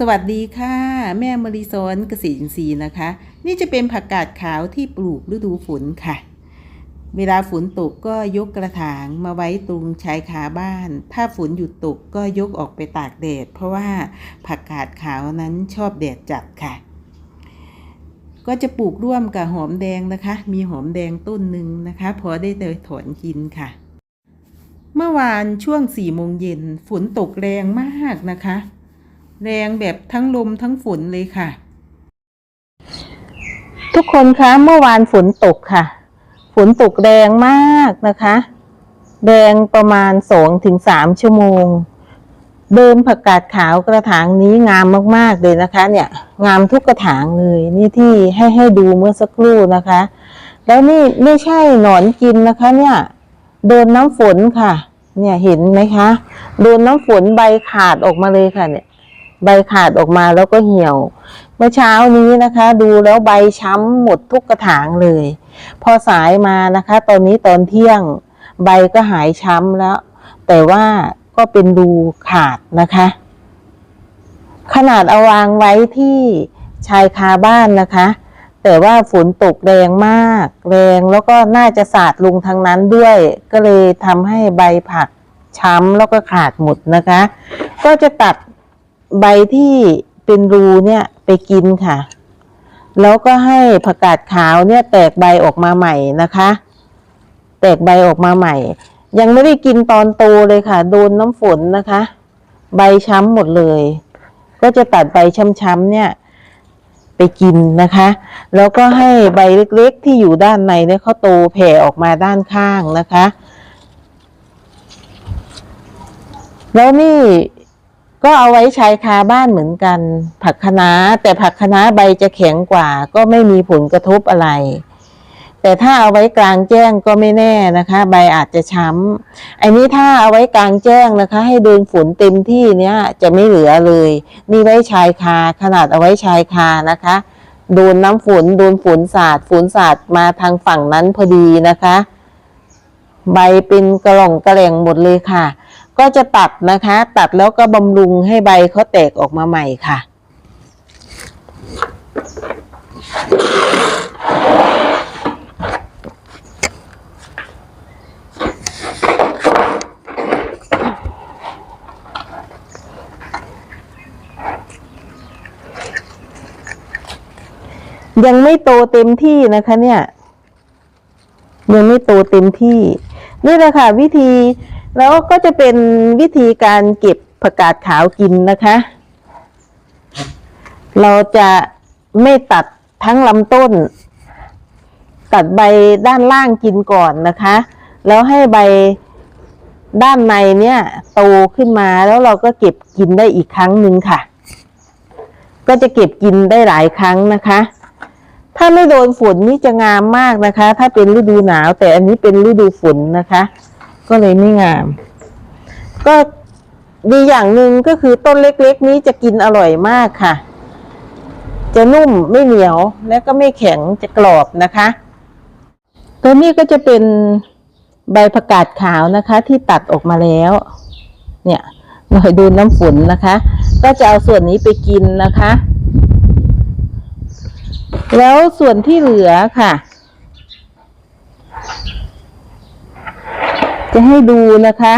สวัสดีค่ะ แม่มริซอนเกษตรอินทรีย์นะคะ นี่จะเป็นผักกาดขาวที่ปลูกฤดูฝนค่ะ เวลาฝนตกก็ยกกระถางมาไว้ตรงชายคาบ้าน ถ้าฝนหยุดตกก็ยกออกไปตากแดด เพราะว่าผักกาดขาวนั้นชอบแดดจัดค่ะ ก็จะปลูกร่วมกับหอมแดงนะคะ มีหอมแดงต้นหนึ่งนะคะ พอได้เดยถอนกินค่ะ เมื่อวานช่วงสี่โมงเย็นฝนตกแรงมากนะคะ แรงแบบทั้งลมทั้งฝนเลยค่ะ ทุกคนคะเมื่อวานฝนตกค่ะ ฝนตกแรงมากนะคะแรงประมาณสองถึงสามชั่วโมง เดิมผักกาดขาวกระถางนี้งามมากๆเลยนะคะ เนี่ย งามทุกกระถางเลยนี่ที่ให้ให้ดูเมื่อสักครู่นะคะ แล้วนี่ไม่ใช่หนอนกินนะคะ เนี่ย โดนน้ำฝนค่ะ เนี่ยเห็นไหมคะ โดนน้ำฝนใบขาดออกมาเลยค่ะ เนี่ย ใบขาดออกมาแล้วก็เหี่ยว เมื่อเช้านี้นะคะ ดูแล้วใบช้ำหมดทุกกระถางเลย พอสายมานะคะ ตอนนี้ตอนเที่ยง ใบก็หายช้ำแล้ว แต่ว่าก็เป็นรูขาดนะคะ ขนาดเอาวางไว้ที่ชายคาบ้านนะคะ แต่ว่าฝนตกแรงมาก แรงแล้วก็น่าจะสาดลงทางนั้นด้วย ก็เลยทำให้ใบผักช้ำแล้วก็ขาดหมดนะคะ ก็จะตัด ใบที่เป็นรูเนี่ยไปกินค่ะ แล้วก็ให้ผักกาดขาวเนี่ยแตกใบออกมาใหม่นะคะ แตกใบออกมาใหม่ ยังไม่ได้กินตอนโตเลยค่ะ โดนน้ำฝนนะคะ ใบช้ำหมดเลย ก็จะตัดใบช้ำๆเนี่ยไปกินนะคะ แล้วก็ให้ใบเล็กๆที่อยู่ด้านในเนี่ยเขาโตแผ่ออกมาด้านข้างนะคะ แล้วนี่ ก็เอาไว้ใช้คาบ้านเหมือนกัน ผักคะน้าแต่ผักคะน้าใบจะแข็งกว่า ก็ไม่มีผลกระทบอะไร แต่ถ้าเอาไว้กลางแจ้งก็ไม่แน่นะคะ ใบอาจจะช้ำอันนี้ถ้าเอาไว้กลางแจ้งนะคะ ให้โดนฝนเต็มที่เนี้ยจะไม่เหลือเลยนี่ไว้ชายคาขนาดเอาไว้ชายคานะคะโดนน้ำฝนโดนฝนสาดฝนสาดมาทางฝั่งนั้นพอดีนะคะ ใบเป็นกระหล่องกระแหล่งหมดเลยค่ะ ก็จะตัดนะคะ ตัดแล้วก็บำรุงให้ใบเขาแตกออกมาใหม่ค่ะ ยังไม่โตเต็มที่นะคะเนี่ย ยังไม่โตเต็มที่ นี่แหละค่ะวิธี แล้วก็จะเป็นวิธีการเก็บผักกาดขาวกินนะคะ เราจะไม่ตัดทั้งลำต้น ตัดใบด้านล่างกินก่อนนะคะ แล้วให้ใบด้านในเนี่ยโตขึ้นมาแล้วเราก็เก็บกินได้อีกครั้งหนึ่งค่ะ ก็จะเก็บกินได้หลายครั้งนะคะ ถ้าไม่โดนฝนนี่จะงามมากนะคะ ถ้าเป็นฤดูหนาว แต่อันนี้เป็นฤดูฝนนะคะ ก็เลยไม่งาม ก็ดีอย่างหนึ่งก็คือต้นเล็กๆ นี้จะกินอร่อยมากค่ะ จะนุ่มไม่เหนียวและก็ไม่แข็งจะกรอบนะคะ ตัวนี้ก็จะเป็นใบผักกาดขาวนะคะ ที่ตัดออกมาแล้ว เนี่ยหน่อยดูน้ำฝนนะคะ ก็จะเอาส่วนนี้ไปกินนะคะ แล้วส่วนที่เหลือค่ะ จะให้ดูนะคะ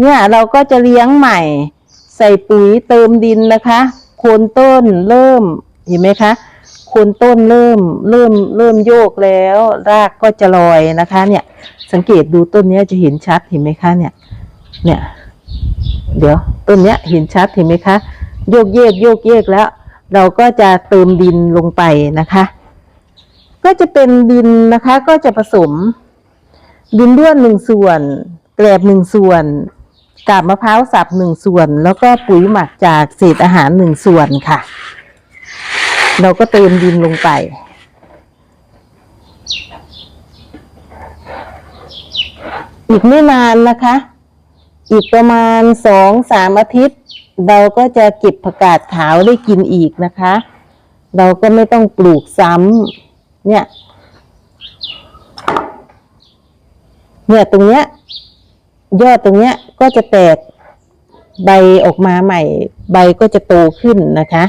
เนี่ยเราก็จะเลี้ยงใหม่ ใส่ปุ๋ยเติมดินนะคะ โคนต้นเริ่มเห็นไหมคะโคนต้นเริ่มเริ่มเริ่มโยกแล้ว รากก็จะลอยนะคะ เนี่ยสังเกตดูต้นนี้จะเห็นชัดเห็นไหมคะเนี่ย เนี่ย เดี๋ยวต้นนี้เห็นชัดเห็นไหมคะ โยกเยกโยกเยกแล้ว เราก็จะเติมดินลงไปนะคะ ก็จะเป็นดินนะคะ ก็จะผสม ดินด้วนหนึ่งส่วนแกลบหนึ่งส่วนกาบมะพร้าวสับหนึ่งส่วน แล้วก็ปุ๋ยหมักจากเศษอาหารหนึ่งส่วนค่ะ เราก็เติมดินลงไป อีกไม่นานนะคะ อีกประมาณสองสามอาทิตย์ เราก็จะเก็บผักกาดขาวได้กินอีกนะคะ เราก็ไม่ต้องปลูกซ้ำเนี่ย เนี่ยตรงเนี้ยยอดตรงเนี้ยก็จะแตกใบออกมาใหม่ ใบก็จะโตขึ้นนะคะ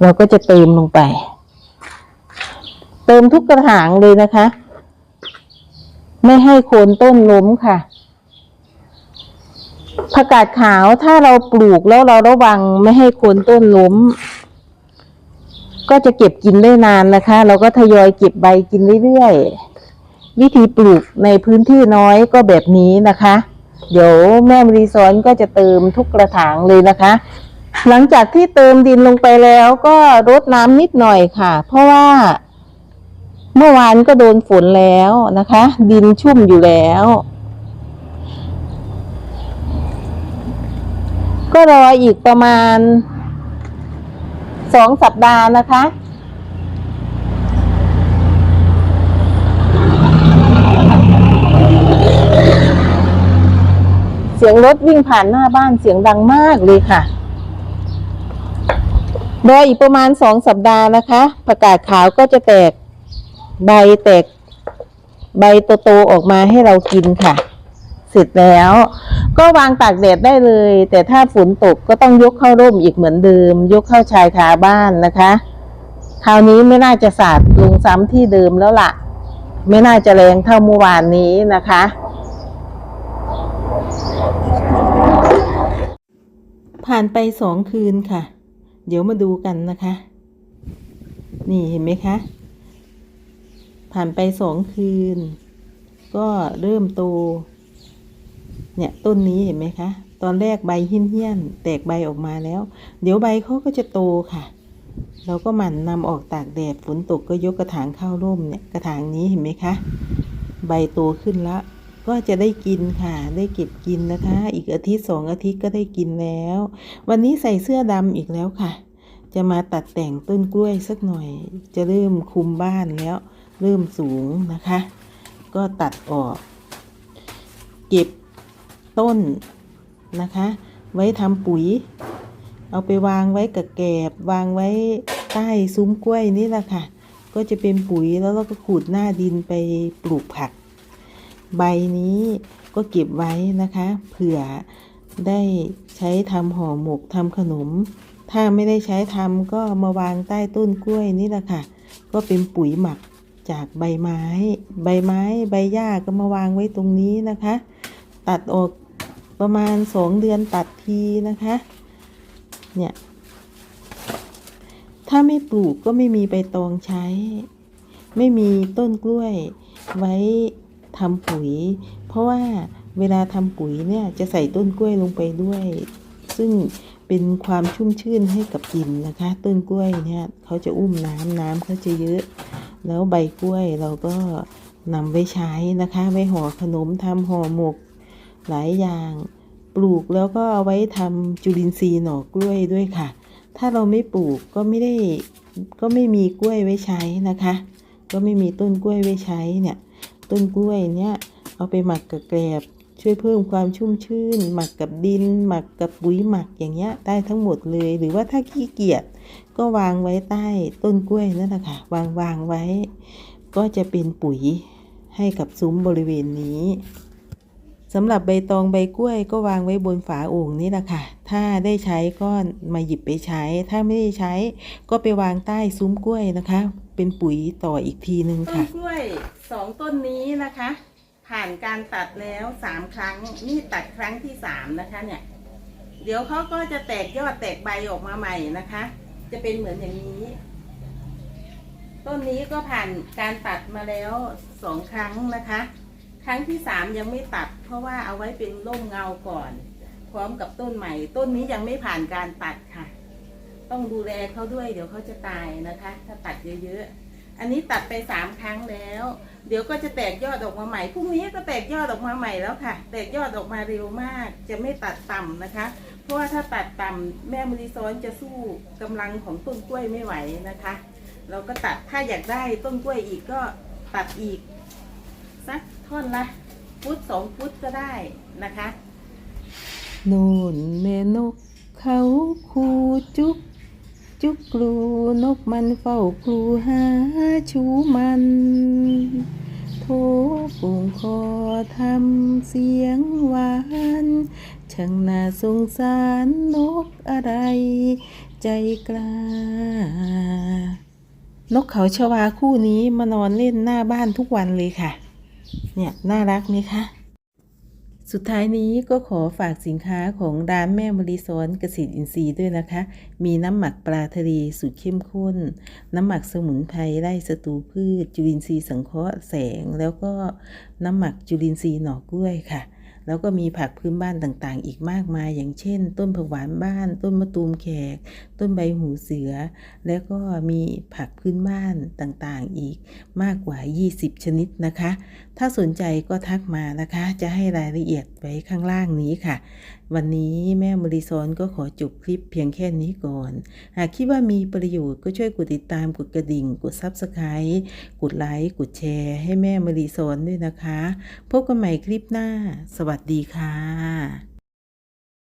เราก็จะเติมลงไป เติมทุกกระถางเลยนะคะ ไม่ให้โคนต้นล้มค่ะผักกาดขาวถ้าเราปลูกแล้วเราระวังไม่ให้โคนต้นล้ม ก็จะเก็บกินได้นานนะคะ เราก็ทยอยเก็บใบกินเรื่อยๆ วิธีปลูกในพื้นที่น้อยก็แบบนี้นะคะ เดี๋ยวแม่มรีสอนก็จะเติมทุกกระถางเลยนะคะ หลังจากที่เติมดินลงไปแล้วก็รดน้ำนิดหน่อยค่ะ เพราะว่า เมื่อวานก็โดนฝนแล้วนะคะ ดินชุ่มอยู่แล้วก็รออีกประมาณ สองสัปดาห์นะคะ เสียงรถวิ่งผ่านหน้าบ้านเสียงดังมากเลยค่ะรออีกประมาณสองสัปดาห์นะคะประกาศขาวก็จะแตกใบแตก ใบโตๆออกมาให้เรากินค่ะ เสร็จแล้ว ก็วางตากแดดได้เลย แต่ถ้าฝนตกก็ต้องยกเข้าร่มอีกเหมือนเดิม ยกเข้าชายคาบ้านนะคะ คราวนี้ไม่น่าจะสาดลงซ้ำที่เดิมแล้วล่ะ ไม่น่าจะแรงเท่าเมื่อวานนี้นะคะผ่านไปสองคืนค่ะ เดี๋ยวมาดูกันนะคะ นี่เห็นไหมคะ ผ่านไปสองคืน ก็เริ่มโต เนี่ยต้นนี้เห็นไหมคะ ตอนแรกใบเหี้ยนๆแตกใบออกมาแล้ว เดี๋ยวใบเขาก็จะโตค่ะ เราก็หมั่นนำออกตากแดดฝนตกก็ยกกระถางเข้าร่มเนี่ยกระถางนี้เห็นไหมคะ ใบโตขึ้นแล้วก็จะได้กินค่ะ ได้เก็บกินนะคะ อีกอาทิตย์สองอาทิตย์ก็ได้กินแล้ว วันนี้ใส่เสื้อดำอีกแล้วค่ะ จะมาตัดแต่งต้นกล้วยสักหน่อย จะเริ่มคุมบ้านแล้ว เริ่มสูงนะคะ ก็ตัดออก เก็บ ต้นนะคะ ไว้ทำปุ๋ย เอาไปวางไว้กับแกบ วางไว้ใต้ซุ้มกล้วยนี่แหละค่ะ ก็จะเป็นปุ๋ยแล้วเราก็ขูดหน้าดินไปปลูกผัก ใบนี้ก็เก็บไว้นะคะ เผื่อได้ใช้ทำห่อหมกทำขนม ถ้าไม่ได้ใช้ทำก็มาวางใต้ต้นกล้วยนี่แหละค่ะ ก็เป็นปุ๋ยหมักจากใบไม้ ใบไม้ ใบหญ้าก็มาวางไว้ตรงนี้นะคะ ตัดออก ประมาณสองเดือนตัดทีนะคะ เนี่ย ถ้าไม่ปลูกก็ไม่มีใบตองใช้ ไม่มีต้นกล้วยไว้ทำปุ๋ย เพราะว่าเวลาทำปุ๋ยเนี่ยจะใส่ต้นกล้วยลงไปด้วย ซึ่งเป็นความชุ่มชื่นให้กับดินนะคะ ต้นกล้วยเนี่ยเขาจะอุ้มน้ำน้ำเขาจะเยอะ แล้วใบกล้วยเราก็นำไว้ใช้นะคะไว้ห่อขนมทำห่อหมก หลายอย่าง ปลูกแล้วก็เอาไว้ทำจุลินทรีย์หน่อกล้วยด้วยค่ะ ถ้าเราไม่ปลูกก็ไม่ได้ก็ไม่มีกล้วยไว้ใช้นะคะ ก็ไม่มีต้นกล้วยไว้ใช้เนี่ยต้นกล้วยเนี่ยเอาไปหมักกับแกลบช่วยเพิ่มความชุ่มชื่น หมักกับดิน หมักกับปุ๋ยหมักอย่างเงี้ยได้ทั้งหมดเลย หรือว่าถ้าขี้เกียจก็วางไว้ใต้ต้นกล้วยนั่นแหละค่ะวางวางไว้ ก็จะเป็นปุ๋ยให้กับซุ้มบริเวณนี้ สำหรับใบตองใบกล้วยก็วางไว้บนฝาโอ่งนี่แหละค่ะ ถ้าได้ใช้ก็มาหยิบไปใช้ ถ้าไม่ได้ใช้ก็ไปวางใต้ซุ้มกล้วยนะคะ เป็นปุ๋ยต่ออีกทีนึงต้นค่ะกล้วยสองต้นนี้นะคะ ผ่านการตัดแล้วสามครั้ง นี่ตัดครั้งที่สามนะคะเนี่ย เดี๋ยวเขาก็จะแตกยอดแตกใบออกมาใหม่นะคะ จะเป็นเหมือนอย่างนี้ ต้นนี้ก็ผ่านการตัดมาแล้วสองครั้งนะคะ ครั้งที่สามยังไม่ตัด เพราะว่าเอาไว้เป็นร่มเงาก่อน พร้อมกับต้นใหม่ ต้นนี้ยังไม่ผ่านการตัดค่ะ ต้องดูแลเขาด้วย เดี๋ยวเขาจะตายนะคะ ถ้าตัดเยอะๆ อันนี้ตัดไปสามครั้งแล้ว เดี๋ยวก็จะแตกยอดออกมาใหม่พรุ่งนี้ก็แตกยอดออกมาใหม่แล้วค่ะ แตกยอดออกมาเร็วมาก จะไม่ตัดต่ำนะคะ เพราะว่าถ้าตัดต่ำแม่มริซ้อนจะสู้กำลังของต้นกล้วยไม่ไหวนะคะ เราก็ตัดถ้าอยากได้ต้นกล้วยอีกก็ตัดอีกสักท่อนละ ฟุตสองฟุตก็ได้นะคะน่นแม่นกเขาคูจุก จุกกลูนกมันเฝ้าครูหาชูมันโทปุ่งคอทำเสียงหวานช่างน่าสงสารนกอะไร ใจกล้านกเขาชวาคู่นี้มานอนเล่นหน้าบ้านทุกวันเลยค่ะ เนี่ย น่ารักไหมคะ สุดท้ายนี้ก็ขอฝากสินค้าของร้านแม่มริซ้อนเกษตรอินทรีย์ด้วยนะคะ มีน้ำหมักปลาทะเลสูตรเข้มข้น น้ำหมักสมุนไพรไล่ศัตรูพืช จุลินทรีย์สังเคราะห์แสง แล้วก็น้ำหมักจุลินทรีย์หน่อกล้วยค่ะแล้วก็มีผักพื้นบ้านต่างๆ อีกมากมาย อย่างเช่น ต้นผักหวานบ้าน ต้นมะตูมแขก ต้นใบหูเสือ แล้วก็มีผักพื้นบ้านต่างๆ อีกมากกว่า 20 ชนิดนะคะ ถ้าสนใจก็ทักมานะคะ จะให้รายละเอียดไว้ข้างล่างนี้ค่ะ วันนี้แม่มริซอนก็ขอจบคลิปเพียงแค่นี้ก่อน หากคิดว่ามีประโยชน์ก็ช่วยกดติดตามกดกระดิ่ง กด Subscribe กดไลค์กดแชร์ให้แม่มริซอนด้วยนะคะ พบกันใหม่คลิปหน้า สวัสดีค่ะ